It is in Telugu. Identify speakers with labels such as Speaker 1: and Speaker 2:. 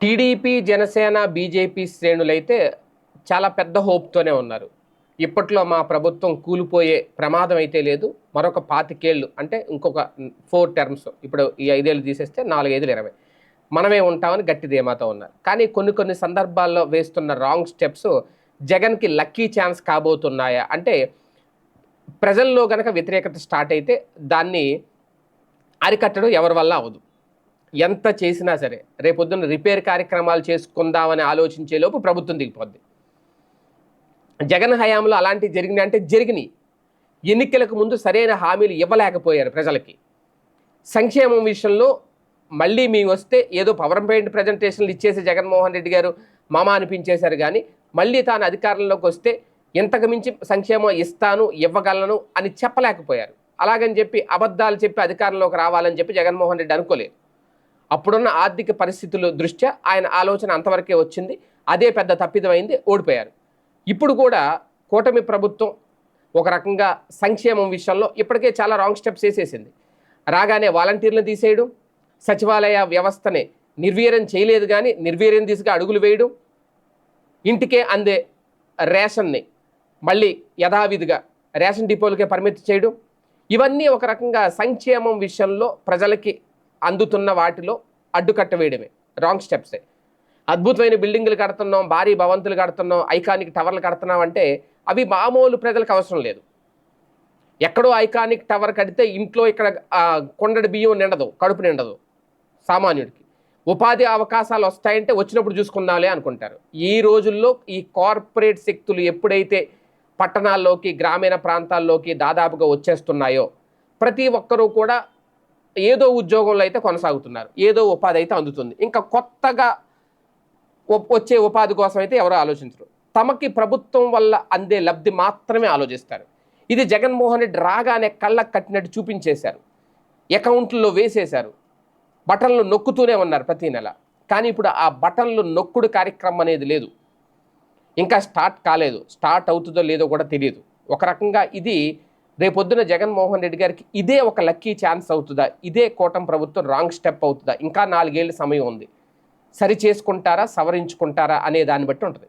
Speaker 1: టీడీపీ జనసేన బీజేపీ శ్రేణులైతే చాలా పెద్ద హోప్తోనే ఉన్నారు. ఇప్పట్లో మా ప్రభుత్వం కూలిపోయే ప్రమాదం అయితే లేదు. మరొక పాతికేళ్ళు అంటే ఇంకొక ఫోర్ టర్మ్స్ ఇప్పుడు ఈ ఐదేళ్ళు తీసేస్తే నాలుగైదులు ఇరవై. మనమే ఉంటామని గట్టి ధీమాతో ఉన్నారు. కానీ కొన్ని కొన్ని సందర్భాల్లో వేస్తున్న రాంగ్ స్టెప్స్ జగన్కి లక్కీ ఛాన్స్ కాబోతున్నాయా? అంటే ప్రజల్లో గనక వ్యతిరేకత స్టార్ట్ అయితే దాన్ని అరికట్టడం ఎవరి వల్ల అవదు ఎంత చేసినా సరే రేపొద్దున రిపేర్ కార్యక్రమాలు చేసుకుందామని ఆలోచించే లోపు ప్రభుత్వం దిగిపోద్ది. జగన్ హయాంలో అలాంటివి జరిగినాయి అంటే జరిగినాయి. ఎన్నికలకు ముందు సరైన హామీలు ఇవ్వలేకపోయారు ప్రజలకి. సంక్షేమం విషయంలో మళ్ళీ మేము వస్తే ఏదో పవర్ పాయింట్ ప్రజెంటేషన్లు ఇచ్చేసి జగన్మోహన్ రెడ్డి గారు మామ అనిపించేశారు కానీ మళ్ళీ తాను అధికారంలోకి వస్తే ఇంతకు మించి సంక్షేమం ఇస్తాను ఇవ్వగలను అని చెప్పలేకపోయారు. అలాగని చెప్పి అబద్ధాలు చెప్పి అధికారంలోకి రావాలని చెప్పి జగన్మోహన్ రెడ్డి అనుకోలేదు. అప్పుడున్న ఆర్థిక పరిస్థితుల దృష్ట్యా ఆయన ఆలోచన అంతవరకే వచ్చింది. అదే పెద్ద తప్పిదమైంది ఓడిపోయారు. ఇప్పుడు కూడా కూటమి ప్రభుత్వం ఒక రకంగా సంక్షేమం విషయంలో ఇప్పటికే చాలా రాంగ్ స్టెప్స్ వేసేసింది. రాగానే వాలంటీర్లను తీసేయడం సచివాలయ వ్యవస్థని నిర్వీర్యం చేయలేదు కానీ నిర్వీర్యం దిశగా అడుగులు వేయడం ఇంటికే అందే రేషన్ని మళ్ళీ యథావిధిగా రేషన్ డిపోలకే పరిమితి చేయడం ఇవన్నీ ఒక రకంగా సంక్షేమం విషయంలో ప్రజలకి అందుతున్న వాటిలో అడ్డుకట్ట వేయడమే రాంగ్ స్టెప్సే అద్భుతమైన బిల్డింగులు కడుతున్నాం భారీ భవంతులు కడుతున్నాం ఐకానిక్ టవర్లు కడుతున్నాం అంటే అవి మామూలు ప్రజలకు అవసరం లేదు. ఎక్కడో ఐకానిక్ టవర్ కడితే ఇంట్లో ఇక్కడ కొండడి బియ్యం నిండదు కడుపు నిండదు సామాన్యుడికి. ఉపాధి అవకాశాలు వస్తాయంటే వచ్చినప్పుడు చూసుకుందాంలే అనుకుంటారు. ఈ రోజుల్లో ఈ కార్పొరేట్ శక్తులు ఎప్పుడైతే పట్టణాల్లోకి గ్రామీణ ప్రాంతాల్లోకి దాదాపుగా వచ్చేస్తున్నాయో ప్రతి ఒక్కరూ కూడా ఏదో ఉద్యోగంలో అయితే కొనసాగుతున్నారు. ఏదో ఉపాధి అయితే అందుతుంది. ఇంకా కొత్తగా వచ్చే ఉపాధి కోసం అయితే ఎవరో ఆలోచించరు. తమకి ప్రభుత్వం వల్ల అందే లబ్ధి మాత్రమే ఆలోచిస్తారు. ఇది జగన్మోహన్ రెడ్డి రాగానే కళ్ళకు కట్టినట్టు చూపించేశారు. అకౌంట్లో వేసేశారు. బటన్లు నొక్కుతూనే ఉన్నారు ప్రతి నెల. కానీ ఇప్పుడు ఆ బటన్లు నొక్కుడు కార్యక్రమం అనేది లేదు. ఇంకా స్టార్ట్ కాలేదు. స్టార్ట్ అవుతుందో లేదో కూడా తెలియదు. ఒక రకంగా ఇది రేపొద్దున జగన్మోహన్ రెడ్డి గారికి ఇదే ఒక లక్కీ ఛాన్స్ అవుతుందా? ఇదే కూటమి ప్రభుత్వం రాంగ్ స్టెప్ అవుతుందా? ఇంకా నాలుగేళ్ళ సమయం ఉంది. సరి చేసుకుంటారా? సవరించుకుంటారా? అనే దాన్ని బట్టి ఉంటుంది.